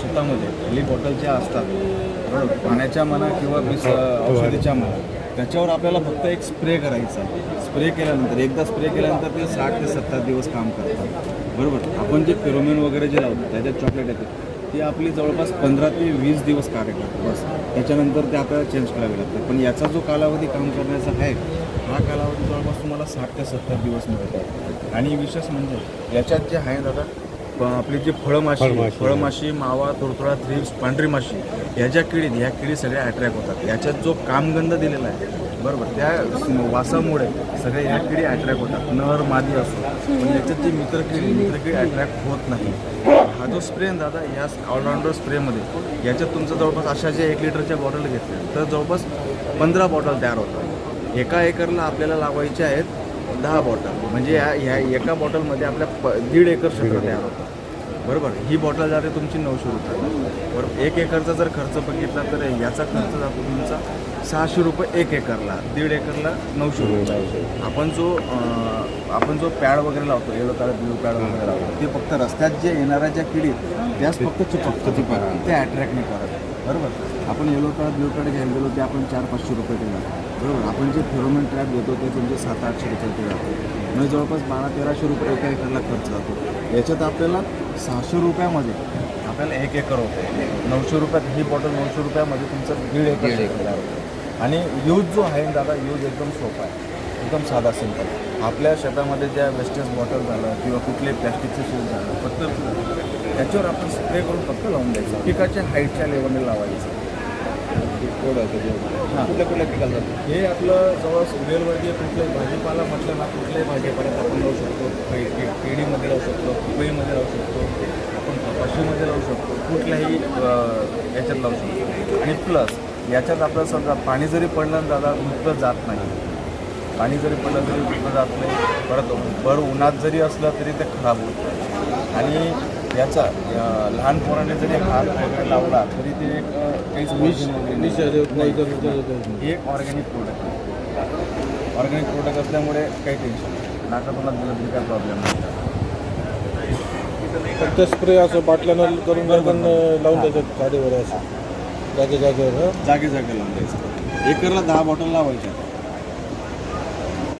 शेतामध्ये हल्ली बॉटल ज्या असतात बरोबर पाण्याच्या म्हणा किंवा बीस औषधीच्या म्हणा त्याच्यावर आपल्याला फक्त एक स्प्रे करायचा आहे. स्प्रे केल्यानंतर एकदा स्प्रे केल्यानंतर ते साठ ते सत्तर दिवस काम करतात. बरोबर? आपण जे फेरोमेन वगैरे जे लावतो त्याच्यात चॉकलेट येते ती आपली जवळपास पंधरा ते वीस दिवस कार्य करतो बस. त्याच्यानंतर ते आपल्याला चेंज करावे लागतं पण याचा जो कालावधी काम करण्याचा आहे हा कालावधी जवळपास तुम्हाला साठ ते सत्तर दिवस मिळतात आणि विशेष म्हणजे याच्यात जे आहे दादा आपली जी फळमाशी फळमाशी. फळमाशी मावा तुडतुडा थ्रिप्स पांढरी माशी ह्या ज्या किडीत ह्या किडी सगळ्या अट्रॅक्ट होतात. याच्यात जो कामगंध दिलेला आहे बरोबर त्या वासामुळे सगळ्या ह्या किडी अट्रॅक्ट होतात. नर मादी असो. पण याच्यात जी मित्रकिडी मित्रकिडी अट्रॅक्ट होत नाही. हा जो स्प्रे दादा या ऑलराऊंडर स्प्रेमध्ये याच्यात तुमचं जवळपास अशा ज्या एक लिटरच्या बॉटल घेतल्या तर जवळपास पंधरा बॉटल तयार होतात. एका एकरला आपल्याला लावायच्या आहेत दहा बॉटल. म्हणजे या ह्या एका बॉटलमध्ये आपल्या प दीड एकर क्षेत्र तयार होतं. बरोबर ही बॉटल जाते तुमची नऊशे रुपये. बरोबर एक एकरचा जर खर्च बघितला तर याचा खर्च जातो तुमचा सहाशे रुपये एक एकरला दीड एकरला नऊशे रुपये. आपण जो आपण जो पॅड वगैरे लावतो येलो पॅड ब्लू पॅड वगैरे लावतो ते फक्त रस्त्यात जे येणाऱ्या ज्या किडी आहेत, त्याच फक्त चिपकतं चिपकतं ते अट्रॅक्ट नाही करत. बरोबर? आपण येलो पॅड ब्लू पॅड घ्यायला गेलो ते आपण चार पाचशे रुपये जातो बरोबर? आपण जे फेरोमेन ट्रॅप घेतो ते तुमचे सात आठशे रुपये ते जातो. म्हणजे जवळपास बारा तेराशे रुपये एका एकरला खर्च जातो. याच्यात आपल्याला सहाशे रुपयामध्ये आपल्याला एक एकर होतं. नऊशे रुपयात ही बॉटल नऊशे रुपयामध्ये तुमचं दीड एकर होतं आणि यूज जो आहे दादा यूज एकदम सोपा आहे. एकदम साधा सिंपल आपल्या शेतामध्ये ज्या वेस्टेज बॉटल झालं किंवा कुठले प्लॅस्टिकचं शूज झालं फक्त त्याच्यावर आपण स्प्रे करून फक्त लावून द्यायचं. पिकाच्या हाईटच्या लेवलने लावायचं. हां. कुठल्या कुठल्या पिकाला जातो? हे आपलं जवळ वेलवर्गीय कुठल्याही भाजीपाला म्हटलं ना कुठल्याही भाजीपाल्यात आपण लावू शकतो. केळीमध्ये लावू शकतो पपईमध्ये लावू शकतो आपण कपाशीमध्ये लावू शकतो कुठल्याही याच्यात लावू शकतो. आणि प्लस याच्यात आपलं समजा पाणी जरी पडलं दादा नुकतं जात नाही. पाणी जरी पडलं तरी नुकतं जात नाही परत भर उन्हात जरी असलं तरी ते खराब होत आणि याचा लहान पोराने जरी हात वगैरे लावला तरी ते एक काहीच. हे एक ऑर्गॅनिक प्रोडक्ट आहे. ऑर्गॅनिक प्रोडक्ट असल्यामुळे काही टेन्शन नाही. नाकातोंडात दिलं तरी काय प्रॉब्लेम नाही. फक्त स्प्रे असं बाटल्यानं करून पण लावून द्यायचं गाडीवर असं. जागे जागेवर? जागे जागे लावून द्यायचं. एकरला दहा बॉटल लावायच्या.